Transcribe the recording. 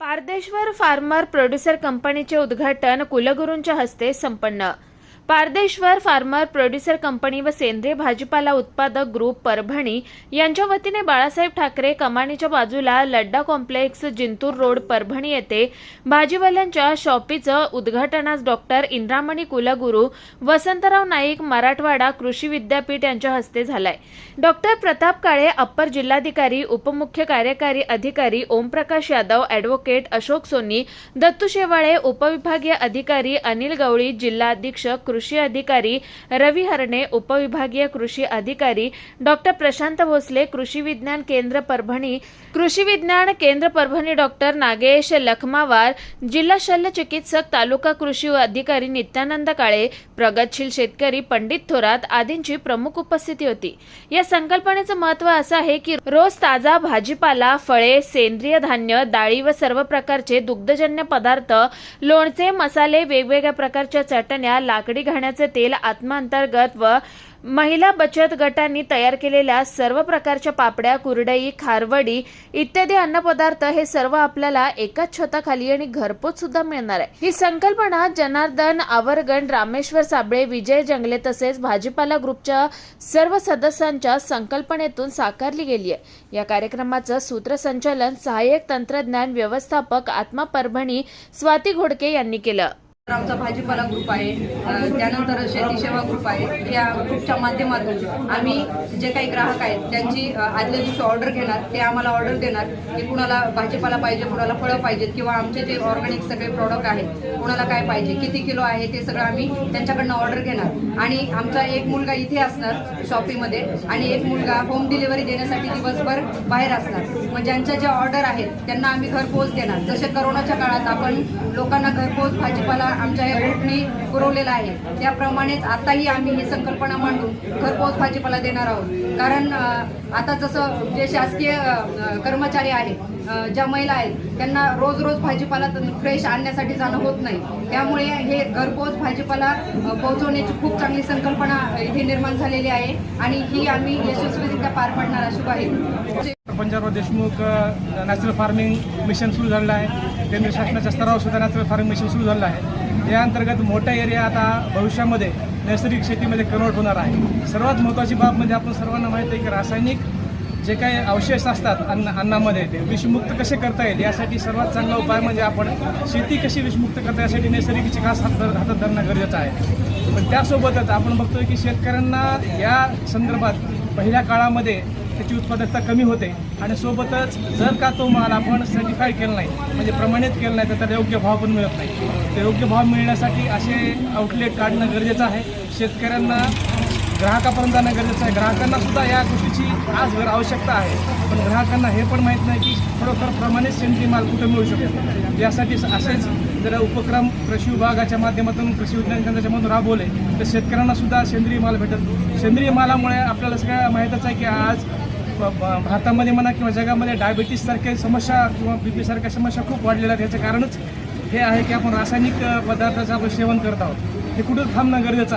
Pardeshwar farmer producer कंपनीचे उद्घाटन कुलगुरूंच्या हस्ते संपन्न. पारदेश्वर फार्मर प्रोड्युसर कंपनी व सेंद्रिय भाजीपाला उत्पादक ग्रुप परभणी यांच्या वतीने बाळासाहेब ठाकरे कमानीच्या बाजूला लड्डा कॉम्प्लेक्स जिंतूर रोड परभणी येथे भाजीवाल्यांच्या शॉपीचं उद्घाटन आज डॉक्टर इंद्रामणी कुलगुरू वसंतराव नाईक मराठवाडा कृषी विद्यापीठ यांच्या हस्ते झालाय. डॉक्टर प्रताप काळे अप्पर जिल्हाधिकारी उपमुख्य कार्यकारी अधिकारी ओमप्रकाश यादव अॅडव्होकेट अशोक सोनी दत्तू शेवाळे उपविभागीय अधिकारी अनिल गवळी जिल्हा अधीक्षक कृषी अधिकारी रवी हरणे उपविभागीय कृषी अधिकारी डॉक्टर प्रशांत भोसले कृषी विज्ञान केंद्र परभणी कृषी विज्ञान केंद्र परभणी डॉक्टर नागेश लखमावार जिल्हा शल्य चिकित्सक तालुका कृषी अधिकारी नित्यानंद काळे प्रगतशील शेतकरी पंडित थोरात आदींची प्रमुख उपस्थिती होती. या संकल्पनेचं महत्त्व असं आहे की रोज ताजा भाजीपाला फळे सेंद्रिय धान्य डाळी व सर्व प्रकारचे दुग्धजन्य पदार्थ लोणचे मसाले वेगवेगळ्या प्रकारच्या चटण्या लाकडी घाण्याचे तेल आत्मांतर्गत व महिला बचत गटांनी तयार केलेल्या सर्व प्रकारच्या पापड्या कुरडई खारवडी इत्यादी अन्नपदार्थ हे सर्व आपल्याला एकाच छताखाली आणि घरपोच सुद्धा मिळणार आहे. ही संकल्पना जनार्दन आवरगण रामेश्वर साबळे विजय जंगले तसेच भाजीपाला ग्रुपच्या सर्व सदस्यांच्या संकल्पनेतून साकारली गेली आहे. या कार्यक्रमाचं सूत्रसंचालन सहाय्यक तंत्रज्ञान व्यवस्थापक आत्मा परभणी स्वाती घोडके यांनी केलं. आमचा भाजीपाला ग्रुप आहे. त्यानंतर शेती सेवा ग्रुप आहे. या ग्रुपच्या माध्यमातून आम्ही जे काही ग्राहक आहेत त्यांची आदल्या दिवशी ऑर्डर घेणार ते आम्हाला ऑर्डर देणार की कुणाला भाजीपाला पाहिजे कुणाला फळं पाहिजेत किंवा आमचे जे ऑर्गॅनिक सगळे प्रॉडक्ट आहेत कुणाला काय पाहिजे किती किलो आहे ते सगळं आम्ही त्यांच्याकडनं ऑर्डर घेणार. आणि आमचा एक मुलगा इथे असणार शॉपीमध्ये आणि एक मुलगा होम डिलिव्हरी देण्यासाठी दिवसभर बाहेर असणार. मग ज्यांच्या ज्या ऑर्डर आहेत त्यांना आम्ही घरपोच देणार. जसे करोनाच्या काळात आपण लोकांना घरपोच भाजीपाला आमच्या या ग्रुपनी पुरवलेला आहे. त्याप्रमाणेच आताही आम्ही ही संकल्पना मांडून घरपोच भाजीपाला देणार आहोत. कारण आता जसं जे शासकीय कर्मचारी आहेत ज्या महिला आहेत त्यांना रोज रोज भाजीपाला फ्रेश आणण्यासाठी जाणं होत नाही. त्यामुळे हे घरपोच भाजीपाला पोहोचवण्याची खूप चांगली संकल्पना इथे निर्माण झालेली आहे आणि ही आम्ही यशस्वीरित्या पार पाडणार अशी आहे Panjabrao Deshmukh natural farming mission सुरू झालेलं आहे केंद्र शासनाच्या स्तरावर सुद्धा नॅचरल फार्मिंग मिशन सुरू झालं आहे. या अंतर्गत मोठा एरिया आता भविष्यामध्ये नैसर्गिक शेतीमध्ये कन्वर्ट होणार आहे. सर्वात महत्त्वाची बाब म्हणजे आपण सर्वांना माहिती आहे की रासायनिक जे काही अवशेष असतात अन्न अन्नामध्ये ते विषमुक्त कसे करता येईल यासाठी सर्वात चांगला उपाय म्हणजे आपण शेती कशी विषमुक्त करता यासाठी नैसर्गिक खास हात हातात धरणं गरजेचं आहे. पण त्यासोबतच आपण बघतोय की शेतकऱ्यांना या संदर्भात पहिल्या काळामध्ये त्याची उत्पादकता कमी होते आणि सोबतच जर का तो माल आपण सर्टिफाय केला नाही म्हणजे प्रमाणित केला नाही तर त्याला योग्य भाव पण मिळत नाही. तर योग्य भाव मिळण्यासाठी असे आउटलेट काढणं गरजेचं आहे. शेतकऱ्यांना ग्राहकापर्यंत जाणं गरजेचं आहे. ग्राहकांना सुद्धा या गोष्टीची आज गर आवश्यकता आहे. पण ग्राहकांना हे पण माहीत नाही की खरोखर प्रमाणित सेंद्रिय माल कुठे मिळू शकतो. यासाठी असेच जर उपक्रम कृषी विभागाच्या माध्यमातून कृषी विज्ञान केंद्राच्या मधून राबवले तर शेतकऱ्यांना सुद्धा सेंद्रिय माल भेटत सेंद्रिय मालामुळे आपल्याला सगळ्या माहीतच आहे की आज भारतामध्ये म्हणा किंवा जगामध्ये डायबिटीस सारख्या समस्या किंवा बी पीसारख्या समस्या खूप वाढलेल्या आहेत. याचं कारणच हे आहे की आपण रासायनिक पदार्थाचं आपण सेवन करत आहोत. हे कुठं थांबणं गरजेचं